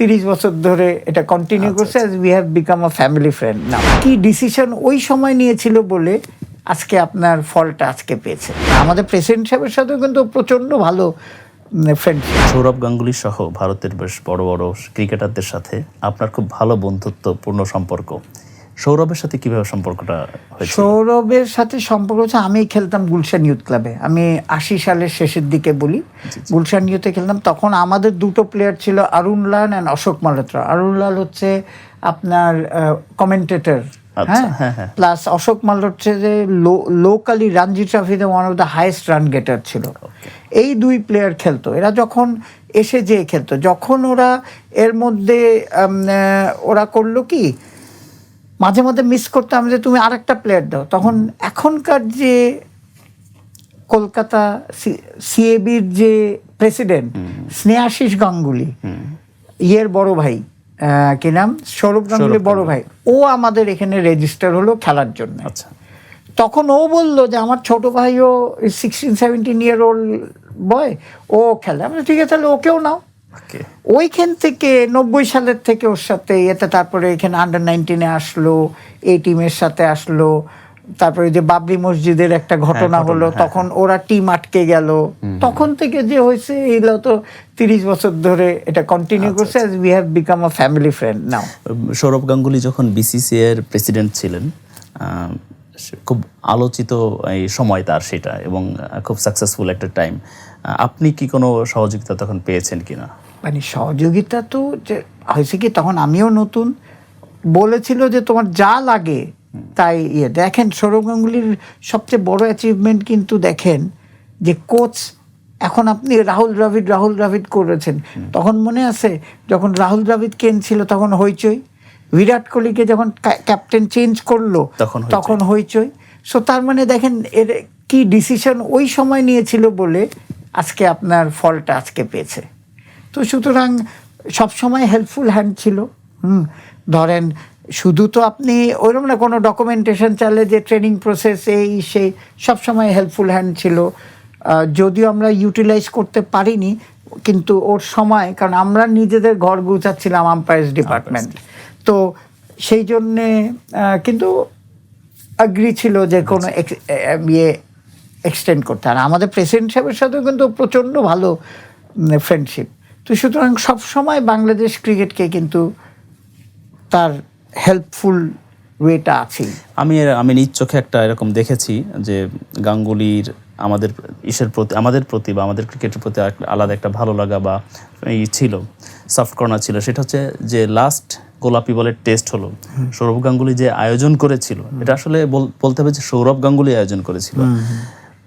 তিরিশ বছর ধরে এটা কন্টিনিউ করছে as we have become a family friend না কি ডিসিশন ওই সময় নিয়েছিল বলে আজকে আপনার ফলটা আজকে পেয়েছে? আমাদের প্রেসিডেন্ট সাহেবের সাথেও কিন্তু প্রচণ্ড ভালো ফ্রেন্ডশিপ সৌরভ গাঙ্গুলি সহ ভারতের বেশ বড় বড় ক্রিকেটারদের সাথে আপনার খুব ভালো বন্ধুত্বপূর্ণ সম্পর্ক। সৌরভের সাথে কীভাবে সম্পর্কটা সৌরভের সাথে সম্পর্ক হচ্ছে আমি খেলতাম গুলশান ইউথ ক্লাবে। আমি আশি সালের শেষের দিকে বলি গুলশান ইউথে খেলতাম। তখন আমাদের দুটো প্লেয়ার ছিল অরুণ লাল অ্যান্ড অশোক মালহোত্রা। অরুণ লাল হচ্ছে আপনার কমেন্টেটর আচ্ছা, হ্যাঁ, হ্যাঁ হ্যাঁ। প্লাস অশোক মাল হচ্ছে যে লোকালি রঞ্জি ট্রফিতে one of the highest run getter ছিল। এই দুই প্লেয়ার খেলতো। এরা যখন এসে যে খেলতো যখন ওরা এর মধ্যে ওরা করল কি মাঝে মাঝে মিস করতাম যে তুমি আরেকটা প্লেয়ার দাও। তখন এখনকার যে কলকাতা সিএবির যে প্রেসিডেন্ট স্নেহাশিস গাঙ্গুলি ইয়ের বড় ভাই কি নাম? সৌরভ গাঙ্গুলি বড় ভাই। ও আমাদের এখানে রেজিস্টার হলো খেলার জন্য। আচ্ছা। তখন ও বলল যে আমার ছোট ভাইও sixteen seventeen year old boy ও খেলে। আমি ঠিক আছে তাহলে ওকেও নাও। ওইখান থেকে নব্বই সালের থেকে ওর সাথে এতে তারপরে এখানে আন্ডার নাইনটিনে আসলো এই টিমের সাথে আসলো তারপরে যে বাবরি মসজিদের একটা ঘটনা ঘটনা, হলো হ্যাঁ, তখন ওরা টিম আটকে গেল। তখন থেকে যে হয়েছে এগুলো তো তিরিশ বছর ধরে এটা কন্টিনিউ আচ্ছা, করছে as we have become a family friend now Sourav Ganguly যখন বিসিসি এর প্রেসিডেন্ট ছিলেন খুব আলোচিত এই সময় তার সেটা এবং খুব সাকসেসফুল একটা টাইম আপনি কি কোনো সহযোগিতা তখন পেয়েছেন কি না মানে সহযোগিতা তো যে হয়েছে কি তখন আমিও নতুন। বলেছিল যে তোমার যা লাগে তাই ইয়ে। দেখেন সৌরভ গাঙ্গুলির সবচেয়ে বড় অ্যাচিভমেন্ট কিন্তু দেখেন যে কোচ এখন আপনি রাহুল দ্রাবিড রাহুল দ্রাবিড করেছেন। তখন মনে আছে যখন রাহুল দ্রাবিড কেন ছিল তখন হইচই। বিরাট কোহলিকে যখন ক্যাপ্টেন চেঞ্জ করল তখন হইচই। তখন হইচই। সো তার মানে দেখেন এর কি ডিসিশন ওই সময় নিয়েছিল বলে আজকে আপনার ফলটা আজকে পেয়েছে। তো সুতরাং সবসময় হেল্পফুল হ্যান্ড ছিল। হুম ধরেন শুধু তো আপনি ওইরকম না কোনো ডকুমেন্টেশন চালে যে ট্রেনিং প্রসেস এই সেই সবসময় হেল্পফুল হ্যান্ড ছিল। যদিও আমরা ইউটিলাইজ করতে পারিনি কিন্তু ওর সময় কারণ আমরা নিজেদের ঘর গুছাচ্ছিলাম আম্পায়ার্স ডিপার্টমেন্ট তো সেই জন্যে কিন্তু আগ্রি ছিল যে কোনো ex- ইয়ে এক্সটেন্ড করতে। আর আমাদের প্রেসিডেন্ট সাহেবের সাথেও কিন্তু প্রচণ্ড ভালো ফ্রেন্ডশিপ তো সুতরাং সবসময় বাংলাদেশ ক্রিকেটকে কিন্তু তার হেল্পফুল ওয়েটা আছেই আমি আমি নিজ চোখে একটা এরকম দেখেছি যে গাঙ্গুলির আমাদের ইসের প্রতি আমাদের প্রতি বা আমাদের ক্রিকেটের প্রতি আলাদা একটা ভালো লাগা বা এই ছিল সফট কর্নার ছিল। সেটা হচ্ছে যে লাস্ট গোলাপি বলের টেস্ট হলো। সৌরভ গাঙ্গুলি যে আয়োজন করেছিল এটা আসলে বল- বলতে হবে যে সৌরভ গাঙ্গুলি আয়োজন করেছিল।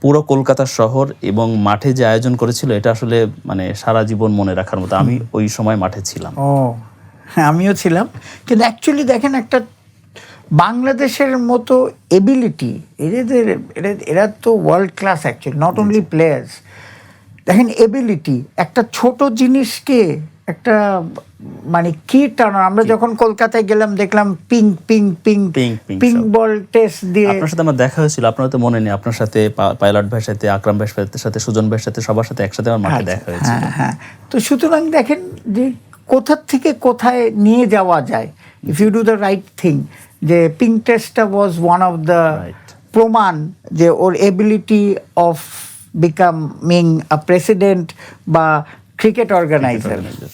পুরো কলকাতা শহর এবং মাঠে যে আয়োজন করেছিল এটা আসলে মানে সারা জীবন মনে রাখার মতো। আমি ওই সময় মাঠে ছিলাম। ও হ্যাঁ আমিও ছিলাম। কিন্তু অ্যাকচুয়ালি দেখেন একটা বাংলাদেশের মতো এবিলিটি এদের এরা তো world class actually not only players দেখেন এবিলিটি একটা ছোট জিনিসকে একটা মানে কি টানো আমরা যখন কলকাতায় গেলাম দেখলাম ping ping ping ping. Ball test দিয়ে আপনার সাথে আমার দেখা হয়েছিল আপনার তো মনে নেই আপনার সাথে পাইলট ভাইয়ের সাথে আকরাম ভাইয়ের সাথে সুজন ভাইয়ের সাথে সবার সাথে একসাথে আমার মাঠে দেখা হয়েছিল। হ্যাঁ হ্যাঁ। তো সুতরাং দেখেন যে কোথার থেকে কোথায় নিয়ে যাওয়া যায় If you do the right thing যে পিং টেস্টটা was one of the Right. প্রমাণ যে ওর ability of becoming a president বা ক্রিকেট অর্গানাইজার organizer।